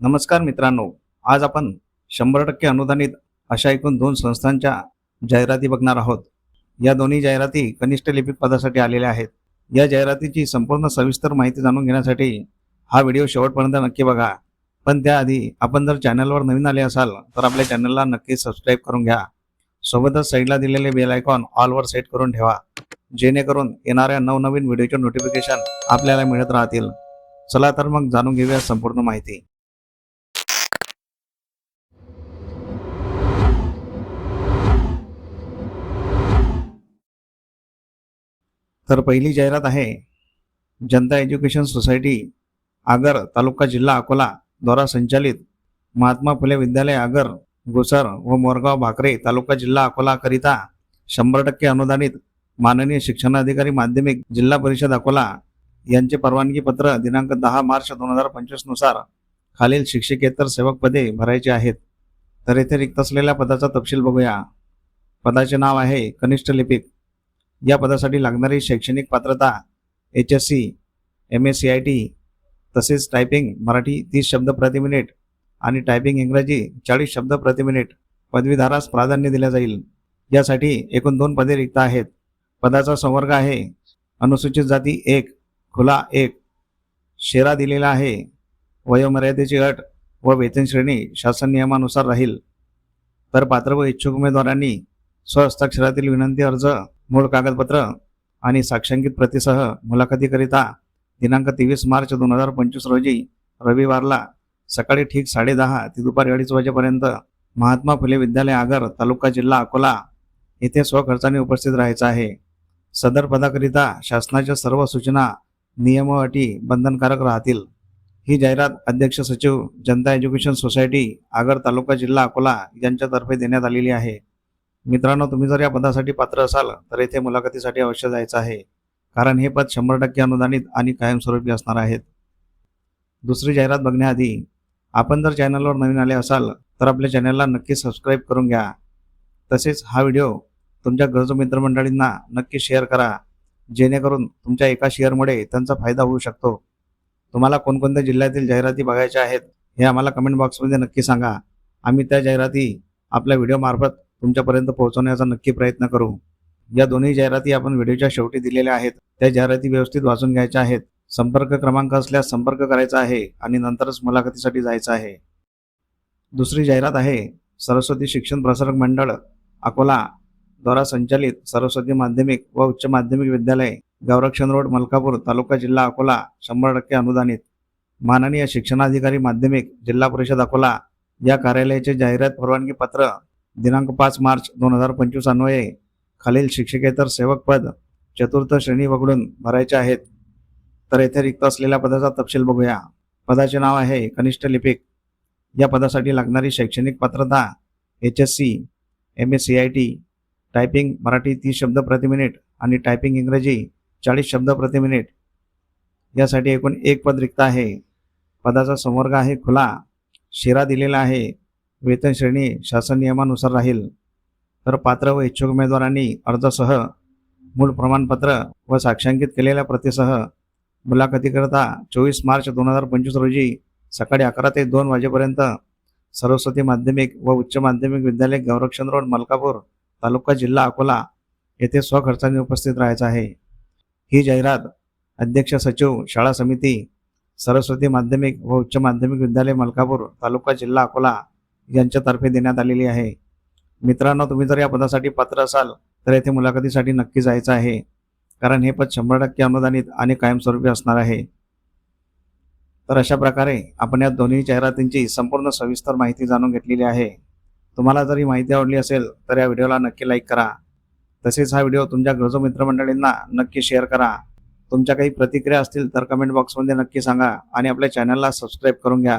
नमस्कार मित्रांनो आज आपण शंभर टक्के अनुदानित अशा एकूण दोन संस्थांच्या जाहिराती बघणार आहोत. या दोन्ही जाहिराती कनिष्ठ लिपिक पदासाठी आलेल्या आहेत. या जाहिरातीची संपूर्ण सविस्तर माहिती जाणून घेण्यासाठी हा व्हिडिओ शेवटपर्यंत नक्की बघा. पण त्याआधी आपण जर चॅनलवर नवीन आले असाल तर आपल्या चॅनलला नक्की सबस्क्राईब करून घ्या. सोबतच साईडला दिलेले बेल आयकॉन ऑलवर सेट करून ठेवा जेणेकरून येणाऱ्या नवनवीन व्हिडिओचे नोटिफिकेशन आपल्याला मिळत राहतील. चला तर मग जाणून घेऊया संपूर्ण माहिती. तर पहिली जाहिरात आहे जनता एज्युकेशन सोसायटी आगर तालुका जिल्हा अकोला द्वारा संचालित महात्मा फुले विद्यालय आगर गोसर व मोरगाव भाकरे तालुका जिल्हा अकोलाकरिता शंभर टक्के अनुदानित माननीय शिक्षणाधिकारी माध्यमिक जिल्हा परिषद अकोला यांचे परवानगी पत्र दिनांक दहा मार्च दोन हजार पंचवीसनुसार खालील शिक्षकेतर सेवक पदे भरायची आहेत. तर येथे रिक्त असलेल्या पदाचा तपशील बघूया. पदाचे नाव आहे कनिष्ठ लिपिक. या पदासाठी लागणारी शैक्षणिक पात्रता H S C M S C I T तसेच टायपिंग मराठी तीस शब्द प्रति मिनिट आणि टायपिंग इंग्रजी चाळीस शब्द प्रति मिनिट पदवीधारास प्राधान्य दिले जाईल. यासाठी एकूण दोन पदे रिक्त आहेत. पदाचा संवर्ग आहे. अनुसूचित जाती एक खुला एक शेरा दिलेला आहे. वयोमर्यादेची अट व वेतन श्रेणी शासन नियमानुसार राहील. तर पात्र व इच्छुक उमेदवारांनी स्वहस्ताक्षरातील विनंती अर्ज मूळ कागदपत्र आणि साक्षांकित प्रतीसह मुलाखतीकरिता दिनांक तेवीस मार्च दोन हजार पंचवीस रोजी रविवारला सकाळी ठीक साडेदहा ते दुपारी अडीच वाजेपर्यंत महात्मा फुले विद्यालय आगर तालुका जिल्हा अकोला येथे स्वखर्चाने उपस्थित राहायचं आहे. सदर पदाकरिता शासनाच्या सर्व सूचना नियम व अटी बंधनकारक राहतील. ही जाहिरात अध्यक्ष सचिव जनता एज्युकेशन सोसायटी आगर तालुका जिल्हा अकोला यांच्यातर्फे देण्यात आलेली आहे. मित्रांनो तुम्ही जर या पदासाठी पात्र असाल तर येथे मुलाखतीसाठी अवश्य जायचं आहे. कारण हे पद शंभर टक्के अनुदानित आणि कायमस्वरूपी असणार आहेत. दुसरी जाहिरात बघण्याआधी आपण जर चॅनलवर नवीन आले असाल तर आपल्या चॅनलला नक्की सबस्क्राईब करून घ्या. तसेच हा व्हिडिओ तुमच्या गरजू मित्रमंडळींना नक्की शेअर करा. जेणेकरून तुमच्या एका शेअरमुळे त्यांचा फायदा होऊ शकतो. तुम्हाला कोणकोणत्या जिल्ह्यातील जाहिराती बघायच्या आहेत हे आम्हाला कमेंट बॉक्समध्ये नक्की सांगा. आम्ही त्या जाहिराती आपल्या व्हिडिओमार्फत तुमच्यापर्यंत पोहोचवण्याचा नक्की प्रयत्न करू. या दोन्ही जाहिराती आपण व्हिडिओच्या शेवटी दिलेल्या आहेत. त्या जाहिराती व्यवस्थित वाचून घ्यायच्या आहेत. संपर्क क्रमांक असल्यास संपर्क करायचा आहे आणि नंतरच मुलाखतीसाठी जायचं आहे. दुसरी जाहिरात आहे सरस्वती शिक्षण प्रसारक मंडळ अकोला. द्वारा संचालित सरस्वती माध्यमिक व उच्च माध्यमिक विद्यालय गौरक्षण रोड मलकापूर तालुका जिल्हा अकोला शंभर टक्के अनुदानित. माननीय शिक्षणाधिकारी माध्यमिक जिल्हा परिषद अकोला. या कार्यालयाचे जाहिरात परवानगी पत्र दिनांक पाच मार्च दोन हजार पंचवीस अन्वये खालील शिक्षकेतर सेवक पद चतुर्थ श्रेणी वगळून भरायचे आहेत. तर येथे रिक्त असलेल्या पदाचा तपशील बघूया. पदाचे नाव आहे कनिष्ठ लिपिक. या पदासाठी लागणारी शैक्षणिक पात्रता H S C M S C I T typing Marathi तीस शब्द प्रति मिनिट आणि टायपिंग इंग्रजी चाळीस शब्द प्रति मिनिट. यासाठी एकूण एक पद रिक्त आहे. पदाचा संवर्ग आहे खुला. शिरा दिलेला आहे. वेतन श्रेणी शासन नियमानुसार राहील तर पात्र व इच्छुक उमेदवारांनी अर्जासह मूळ प्रमाणपत्र व साक्षांकित केलेल्या प्रतीसह मुलाखतीकरता चोवीस मार्च दोन हजार पंचवीस रोजी सकाळी अकरा ते दोन वाजेपर्यंत सरस्वती माध्यमिक व उच्च माध्यमिक विद्यालय गौरक्षण रोड मलकापूर तालुका जिल्हा अकोला येथे स्वखर्चाने उपस्थित राहायचं आहे. ही जाहिरात अध्यक्ष सचिव शाळा समिती सरस्वती माध्यमिक व उच्च माध्यमिक विद्यालय मलकापूर तालुका जिल्हा अकोला यांच्यातर्फे देण्यात आलेली आहे. मित्रांनो तुम्ही जर या पदासाठी पात्र असाल तर येथे मुलाखतीसाठी नक्की जायचं आहे. कारण हे पद शंभर टक्के अनुदानित आणि कायमस्वरूपी असणार आहे. तर अशा प्रकारे आपण या दोन्ही जाहिरातींची संपूर्ण सविस्तर माहिती जाणून घेतलेली आहे. तुम्हाला जर ही माहिती आवडली असेल तर या व्हिडिओला नक्की लाईक करा. तसेच हा व्हिडिओ तुमच्या गरजू मित्रमंडळींना नक्की शेअर करा. तुमच्या काही प्रतिक्रिया असतील तर कमेंट बॉक्समध्ये नक्की सांगा आणि आपल्या चॅनलला सबस्क्राईब करून घ्या.